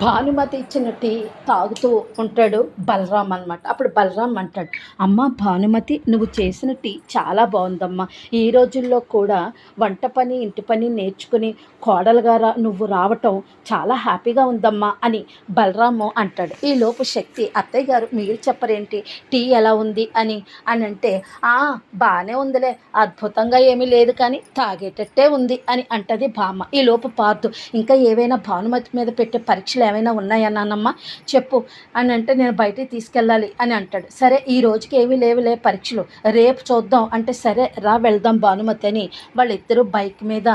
Bhanumathi ఇచ్చిన tea తాగుతూ ఉంటాడు బలరాం అనమాట అప్పుడు బలరాం అంటాడు అమ్మ భానుమతి నువ్వు చేసిన టీ చాలా బాగుందమ్మా. ఈ రోజుల్లో కూడా వంట పని ఇంటి పని నేర్చుకుని కోడలుగా రా నువ్వు రావటం చాలా హ్యాపీగా ఉందమ్మా అని బలరాము అంటాడు. ఈ లోపు శక్తి అత్తయ్య గారు మీరు చెప్పరేంటి? టీ ఎలా ఉంది అని అని అంటే "ఆ, బాగానే ఉందిలే అద్భుతంగా ఏమీ లేదు కానీ తాగేటట్టే ఉంది అని అంటది భామ. ఈ లోపు పార్దు ఇంకా ఏవైనా భానుమతి మీద పెట్టే పరీక్షలు ఏమైనా ఉన్నాయా నాన్నమ్మ చెప్పు. అని అంటే నేను బయటికి తీసుకెళ్ళాలి అని అంటాడు. సరే ఈ రోజుకి ఏమీ లేవులే పరీక్షలు. రేపు చూద్దాం. అంటే సరే రా వెళ్దాం భానుమతి అని వాళ్ళిద్దరూ బైక్ మీద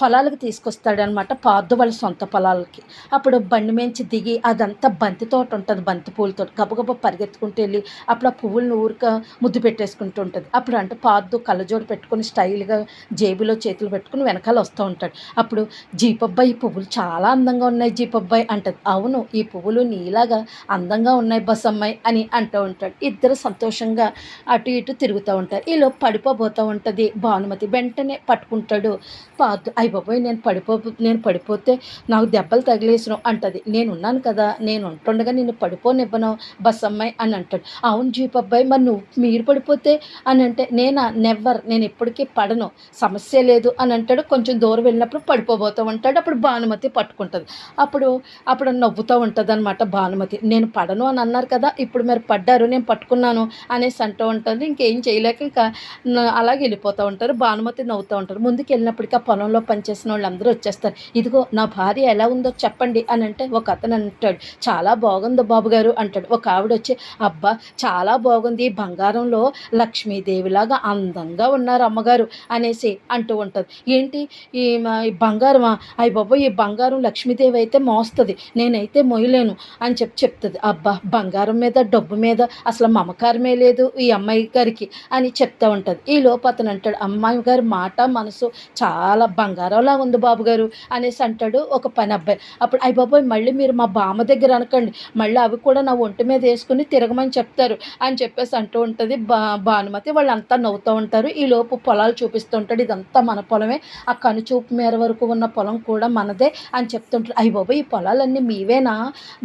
పొలాలకు తీసుకొస్తాడనమాట పాదు వాళ్ళ సొంత పొలాలకి. అప్పుడు బండి మేంచి దిగి అదంతా బంతి తోట ఉంటుంది బంతి పూలతో గబగబ పరిగెత్తుకుంటూ వెళ్ళి అప్పుడు ఆ పువ్వులను ఊరిక ముద్దు పెట్టేసుకుంటూ ఉంటుంది. అప్పుడు అంటే పాదు కళ్ళజోడు పెట్టుకుని స్టైల్గా జేబులో చేతులు పెట్టుకుని వెనకాల వస్తూ ఉంటాడు. అప్పుడు జీపబ్బాయి ఈ పువ్వులు చాలా అందంగా ఉన్నాయి జీపబ్బాయి అంటది. అవును ఈ పువ్వులు నీలాగా అందంగా ఉన్నాయి బసమ్మాయి అని అంటూ ఉంటాడు. ఇద్దరు సంతోషంగా అటు ఇటు తిరుగుతూ ఉంటారు. ఈలో పడిపోబోతూ ఉంటుంది. భానుమతి వెంటనే పట్టుకుంటాడు పాదు అయ్యి బాబోయ్ నేను పడిపో నేను పడిపోతే నాకు దెబ్బలు తగిలేసిన అంటది. నేను ఉన్నాను కదా నేను ఉంటుండగా నిన్ను పడిపోనివ్వను బస్ అమ్మాయి అని అంటాడు. అవును జీప్ అబ్బాయి మరి నువ్వు మీరు పడిపోతే అని అంటే నేనా నెవ్వర్ నేను ఎప్పటికీ పడను సమస్య లేదు అని అంటాడు. కొంచెం దూరం వెళ్ళినప్పుడు పడిపోబోతూ ఉంటాడు అప్పుడు భానుమతి పట్టుకుంటుంది. అప్పుడు అప్పుడు నవ్వుతూ ఉంటుంది అనమాట భానుమతి. నేను పడను అని అన్నారు కదా ఇప్పుడు మీరు పడ్డారు నేను పట్టుకున్నాను అనేసి అంటూ ఉంటుంది. ఇంకేం చేయలేక ఇంకా అలాగే వెళ్ళిపోతూ ఉంటారు. భానుమతి నవ్వుతూ ఉంటారు ముందుకు వెళ్ళినప్పటికీ ఆ పొలంలో పనిచేసిన వాళ్ళందరూ వచ్చేస్తారు. ఇదిగో నా భార్య ఎలా ఉందో చెప్పండి అని అంటే ఒక అతను అంటాడు. చాలా బాగుంది బాబు గారు అంటాడు. ఒక ఆవిడ వచ్చి అబ్బా చాలా బాగుంది. బంగారంలో లక్ష్మీదేవిలాగా అందంగా ఉన్నారు అమ్మగారు అనేసి అంటూ ఉంటుంది. ఏంటి? ఈ మా- ఈ బంగారమా? అయ్యి బాబు ఈ బంగారం లక్ష్మీదేవి అయితే మోస్తుంది. నేనైతే మొయ్యలేను అని చెప్పి చెప్తుంది. అబ్బా బంగారం మీద డబ్బు మీద అసలు మమకారమే లేదు ఈ అమ్మాయి గారికి అని చెప్తా ఉంటుంది. ఈ లోపు అతను అంటాడు అమ్మాయి గారి మాట మనసు చాలా బంగారంలా ఉంది బాబు గారు అనేసి అంటాడు ఒక పని అబ్బాయి. అప్పుడు అయ్యి బాబోయ్ మళ్ళీ మీరు మా బామ్మ దగ్గర అనకండి. మళ్ళీ అవి కూడా నా ఒంటి మీద వేసుకుని తిరగమని చెప్తారు అని చెప్పేసి అంటూ ఉంటుంది. బా భానుమతి వాళ్ళంతా నవ్వుతూ ఉంటారు. ఈ లోపు పొలాలు చూపిస్తుంటాడు ఇదంతా మన పొలమే. ఆ కనుచూపు మేర వరకు ఉన్న పొలం కూడా మనదే అని చెప్తుంటారు. అయ్యి బాబోయ్ ఈ పొలాలన్నీ మీవేనా?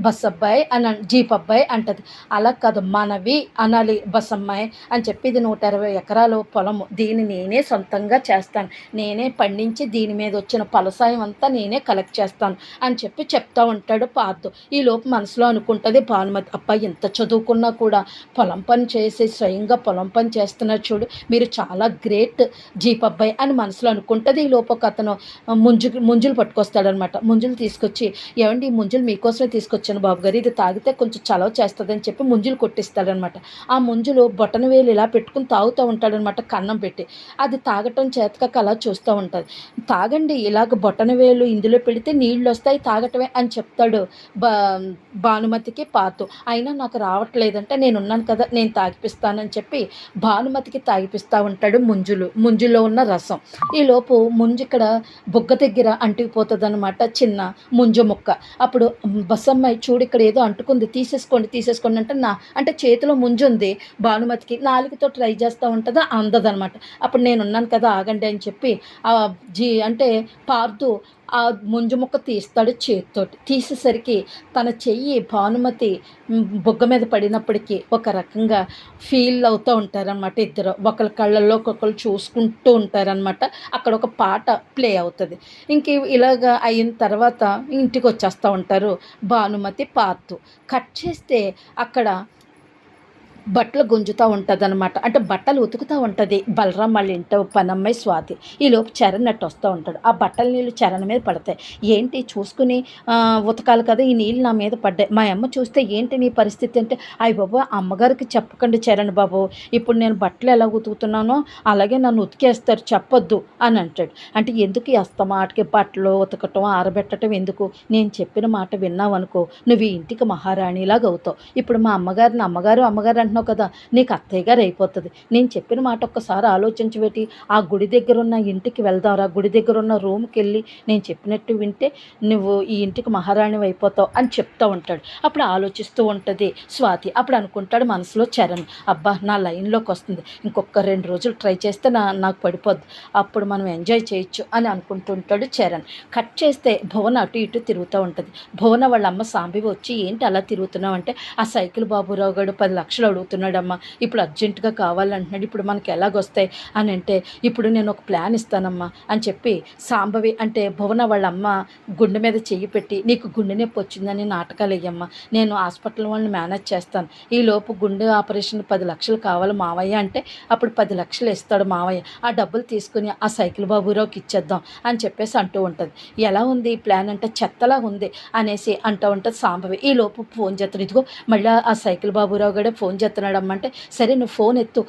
బస్ అబ్బాయి అని జీప్ అబ్బాయి అంటది. అలా కాదు మనవి అనాలి బస్ అమ్మాయి అని చెప్పి ఇది నూట ఇరవై ఎకరాలు పొలము. దీన్ని నేనే సొంతంగా చేస్తాను. నేనే పండించి దీని దీని మీద వచ్చిన పలసాయం అంతా నేనే కలెక్ట్ చేస్తాను అని చెప్పి చెప్తా ఉంటాడు పాతో ఈ లోపు మనసులో అనుకుంటుంది భానుమతి అబ్బాయి ఎంత చదువుకున్నా కూడా పొలం పని చేసి స్వయంగా పొలం పని చేస్తున్నారు చూడు మీరు చాలా గ్రేట్ జీప్ అబ్బాయి అని మనసులో అనుకుంటుంది. ఈ లోపు ఒక అతను ముంజు ముంజులు పట్టుకొస్తాడనమాట ముంజులు తీసుకొచ్చి ఏమండి ఈ ముంజులు మీకోసమే తీసుకొచ్చాను బాబు గారు ఇది తాగితే కొంచెం చలవ చేస్తుందని చెప్పి ముంజులు కొట్టిస్తాడనమాట ఆ ముంజులు బొటన వేలు ఇలా పెట్టుకుని తాగుతూ ఉంటాడనమాట కన్నం పెట్టి. అది తాగటం చేతకాక అలా చూస్తూ ఉంటుంది. తాగండి ఇలాగ బొటన వేలు ఇందులో పెడితే నీళ్ళు వస్తాయి తాగటమే అని చెప్తాడు బా భానుమతికి పాతు. అయినా నాకు రావట్లేదంటే నేను ఉన్నాను కదా నేను తాగిపిస్తానని చెప్పి భానుమతికి తాగిపిస్తూ ఉంటాడు ముంజులు ముంజులో ఉన్న రసం. ఈ లోపు ముంజు ఇక్కడ బుగ్గ దగ్గర అంటుకుపోతుంది అనమాట చిన్న ముంజు ముక్క. అప్పుడు బసమ్మాయి చూడు ఇక్కడ ఏదో అంటుకుంది తీసేసుకోండి తీసేసుకోండి అంటే నా అంటే చేతిలో ముంజు ఉంది భానుమతికి నాలుగుతో ట్రై చేస్తూ ఉంటుందా అందదనమాట అప్పుడు నేను ఉన్నాను కదా ఆగండి అని చెప్పి జీ అంటే పార్దు ఆ ముంజు ముక్క తీస్తాడు చేతితోటి. తీసేసరికి తన చెయ్యి భానుమతి బుగ్గ మీద పడినప్పటికీ ఒక రకంగా ఫీల్ అవుతూ ఉంటారనమాట ఇద్దరు. ఒకరి కళ్ళల్లో ఒకొక్కరు చూసుకుంటూ ఉంటారనమాట అక్కడ ఒక పాట ప్లే అవుతుంది. ఇంక ఇలాగ అయిన తర్వాత ఇంటికి వచ్చేస్తూ ఉంటారు భానుమతి పార్తు కట్ చేస్తే అక్కడ బట్టలు గుంజుతూ ఉంటుంది అనమాట అంటే బట్టలు ఉతుకుతూ ఉంటుంది. బలరాం వాళ్ళ ఇంట పనమ్మాయి స్వాతి. ఈలోపు చరణ్ అట్టు వస్తూ ఉంటాడు. ఆ బట్టల నీళ్ళు చరణ్ మీద పడతాయి. ఏంటి చూసుకుని ఉతకాలి కదా ఈ నీళ్ళు నా మీద పడ్డాయి. మా అమ్మ చూస్తే ఏంటి నీ పరిస్థితి అంటే అయ్య బాబు అమ్మగారికి చెప్పకండి చరణ్ బాబు. ఇప్పుడు నేను బట్టలు ఎలా ఉతుకుతున్నానో అలాగే నన్ను ఉతికేస్తారు చెప్పొద్దు అని అంటాడు. అంటే ఎందుకు ఈ అస్తమాటకి బట్టలు ఉతకటం ఆరబెట్టడం ఎందుకు? నేను చెప్పిన మాట విన్నావనుకో నువ్వు ఇంటికి మహారాణిలాగా అవుతావు. ఇప్పుడు మా అమ్మగారిని అమ్మగారు అమ్మగారు అంటే అంటున్నావు కదా? నీకు అత్తయ్య గారు అయిపోతుంది. నేను చెప్పిన మాట ఒక్కసారి ఆలోచించబెట్టి ఆ గుడి దగ్గర ఉన్న ఇంటికి వెళ్దాంరా గుడి దగ్గర ఉన్న రూమ్కి వెళ్ళి నేను చెప్పినట్టు వింటే నువ్వు ఈ ఇంటికి మహారాణి అయిపోతావు అని చెప్తూ ఉంటాడు. అప్పుడు ఆలోచిస్తూ ఉంటుంది స్వాతి. అప్పుడు అనుకుంటాడు మనసులో చరణ్ అబ్బా నా లైన్లోకి వస్తుంది. ఇంకొక రెండు రోజులు ట్రై చేస్తే నా నాకు పడిపోద్ది. అప్పుడు మనం ఎంజాయ్ చేయొచ్చు అని అనుకుంటుంటాడు చరణ్. కట్ చేస్తే భువన అటు ఇటు తిరుగుతూ ఉంటుంది. భువన వాళ్ళ అమ్మ సాంబి వచ్చి ఏంటి అలా తిరుగుతున్నావు? అంటే ఆ సైకిల్ బాబురావు గారు పది లక్షలు అవుతున్నాడమ్మా ఇప్పుడు అర్జెంటుగా కావాలంటున్నాడు. ఇప్పుడు మనకి ఎలాగొస్తాయి అని అంటే ఇప్పుడు నేను ఒక ప్లాన్ ఇస్తానమ్మా అని చెప్పి సాంబవి అంటే భువన వాళ్ళ అమ్మ గుండె మీద చెయ్యి పెట్టి నీకు గుండె నొప్పి వచ్చిందని నాటకాలు వేయమ్మా నేను హాస్పిటల్ వాళ్ళని మేనేజ్ చేస్తాను. ఈ లోపు గుండె ఆపరేషన్ పది లక్షలు కావాలి మావయ్య అంటే అప్పుడు పది లక్షలు ఇస్తాడు మావయ్య. ఆ డబ్బులు తీసుకుని ఆ సైకిల్ బాబురావుకి ఇచ్చేద్దాం అని చెప్పేసి అంటూ ఉంటుంది. ఎలా ఉంది ఈ ప్లాన్ అంటే చెత్తలా ఉంది అనేసి అంటూ ఉంటుంది సాంబవి. ఈ లోపు ఫోన్ చేస్తాడు. ఇదిగో మళ్ళీ ఆ సైకిల్ బాబురావు గడే ఫోన్ మాట్లాడుతున్నాడు అమ్మంటే సరే నువ్వు ఫోన్ ఎత్తు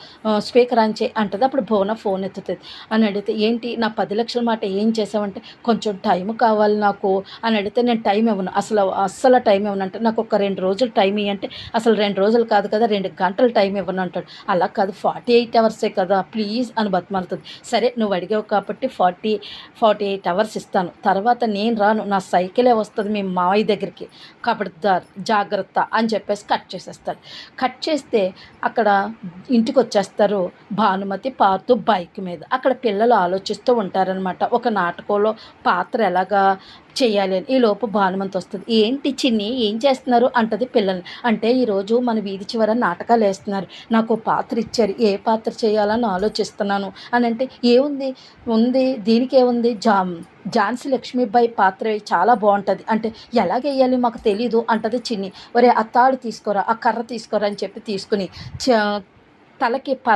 స్పీకర్ ఆన్ చేయి అంటది. అప్పుడు భువన ఫోన్ ఎత్తుతుంది. అని అడిగితే ఏంటి నా పది లక్షల మాట ఏం చేసావంటే కొంచెం టైం కావాలి నాకు అని అడిగితే నేను టైం ఇవ్వను అసలు అస్సలు టైం ఇవ్వను అంటే నాకు ఒక రెండు రోజులు టైం ఇవ్వంటే అసలు రెండు రోజులు కాదు కదా రెండు గంటలు టైం ఇవ్వను అంటాడు. అలా కాదు ఫార్టీ ఎయిట్ అవర్సే కదా ప్లీజ్ అని బతిమాలుతుంది. సరే నువ్వు అడిగావు కాబట్టి ఫార్టీ ఫార్టీ ఎయిట్ అవర్స్ ఇస్తాను. తర్వాత నేను రాను నా సైకిలే వస్తుంది మీ మావయ్య దగ్గరికి. కాబట్టి జాగ్రత్త అని చెప్పేసి కట్ చేసేస్తాడు. కట్ చేస్తే అక్కడ ఇంటికి వచ్చేస్తారు భానుమతి పాతు బైక్ మీద. అక్కడ పిల్లలు ఆలోచిస్తూ ఉంటారనమాట ఒక నాటకంలో పాత్ర ఎలాగా చేయాలి అని ఈ లోపు భానుమంతి వస్తుంది. ఏంటి చిన్ని? ఏం చేస్తున్నారు? అంటది పిల్లల్ని. అంటే ఈరోజు మన వీధి చివర నాటకాలు వేస్తున్నారు. నాకు పాత్ర ఇచ్చారు. ఏ పాత్ర చేయాలని ఆలోచిస్తున్నాను? అని అంటే ఏముంది? ఉంది దీనికి ఏముంది? జా ఝాన్సీ లక్ష్మీబాయి పాత్ర చాలా బాగుంటుంది. అంటే ఎలాగ వేయాలి మాకు తెలీదు అంటది చిన్ని. ఒరే అత్తాడు తీసుకోరా ఆ కర్ర తీసుకోరా అని చెప్పి తీసుకుని చ- తలకి ప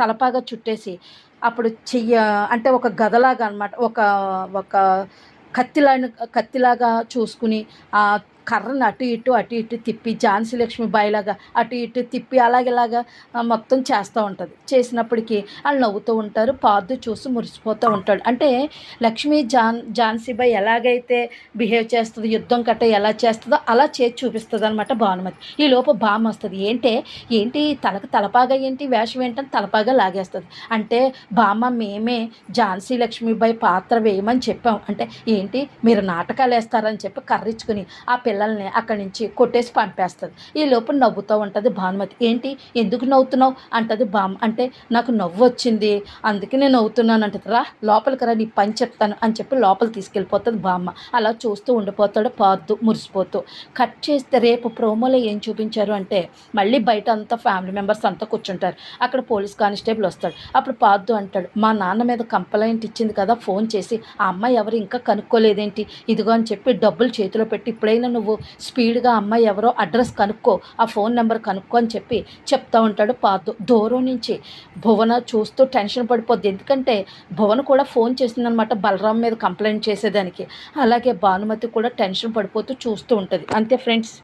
తలపాగా చుట్టేసి అప్పుడు చెయ్య అంటే ఒక గదలాగా అనమాట ఒక ఒక కత్తిలా కత్తిలాగా చూసుకుని ఆ కర్రను అటు ఇటు అటు ఇటు తిప్పి ఝాన్సీ లక్ష్మి బాయిలాగా అటు ఇటు తిప్పి అలాగేలాగా మొత్తం చేస్తూ ఉంటుంది. చేసినప్పటికీ వాళ్ళు నవ్వుతూ ఉంటారు పాదు చూసి మురిసిపోతూ ఉంటాడు. అంటే లక్ష్మి జాన్ ఝాన్సీ బాయ్ ఎలాగైతే బిహేవ్ చేస్తుందో యుద్ధం కట్ట ఎలా చేస్తుందో అలా చేసి చూపిస్తుంది అనమాట భానుమతి. ఈ లోపు భామ వస్తుంది. ఏంటే ఏంటి తలకు తలపాగా ఏంటి వేషం ఏంటని తలపాగా లాగేస్తుంది. అంటే బామ్మ మేమే ఝాన్సీ లక్ష్మీబాయి పాత్ర వేయమని చెప్పాం. అంటే ఏంటి మీరు నాటకాలు వేస్తారని చెప్పి కర్రించుకుని ఆ పిల్ల పిల్లల్ని అక్కడి నుంచి కొట్టేసి పంపేస్తుంది. ఈ లోపు నవ్వుతూ ఉంటుంది భానుమతి. ఏంటి? ఎందుకు నవ్వుతున్నావు? అంటది బామ్మ అంటే నాకు నవ్వు వచ్చింది. అందుకే నేను నవ్వుతున్నాను అంటది. రా లోపలికి రా నీ పని చెప్తాను అని చెప్పి లోపల తీసుకెళ్ళిపోతుంది బామ్మ. అలా చూస్తూ ఉండిపోతాడు పార్దు మురిసిపోతూ. కట్ చేస్తే రేపు ప్రోమోలో ఏం చూపించారు? అంటే మళ్ళీ బయట అంతా ఫ్యామిలీ మెంబర్స్ అంతా కూర్చుంటారు. అక్కడ పోలీస్ కానిస్టేబుల్ వస్తాడు. అప్పుడు పార్దు అంటాడు మా నాన్న మీద కంప్లైంట్ ఇచ్చింది కదా ఫోన్ చేసి ఆ అమ్మాయి ఎవరు ఇంకా కనుక్కోలేదేంటి? ఇదిగో అని చెప్పి డబ్బులు చేతిలో పెట్టి ఇప్పుడైనా నువ్వు స్పీడ్గా అమ్మాయి ఎవరో అడ్రస్ కనుక్కో ఆ ఫోన్ నెంబర్ కనుక్కో అని చెప్పి చెప్తా ఉంటాడు పాతో దూరం నుంచి భువన చూస్తూ టెన్షన్ పడిపోద్ది. ఎందుకంటే భువన కూడా ఫోన్ చేసిందనమాట బలరాం మీద కంప్లైంట్ చేసేదానికి. అలాగే భానుమతి కూడా టెన్షన్ పడిపోతూ చూస్తూ ఉంటుంది. అంతే ఫ్రెండ్స్.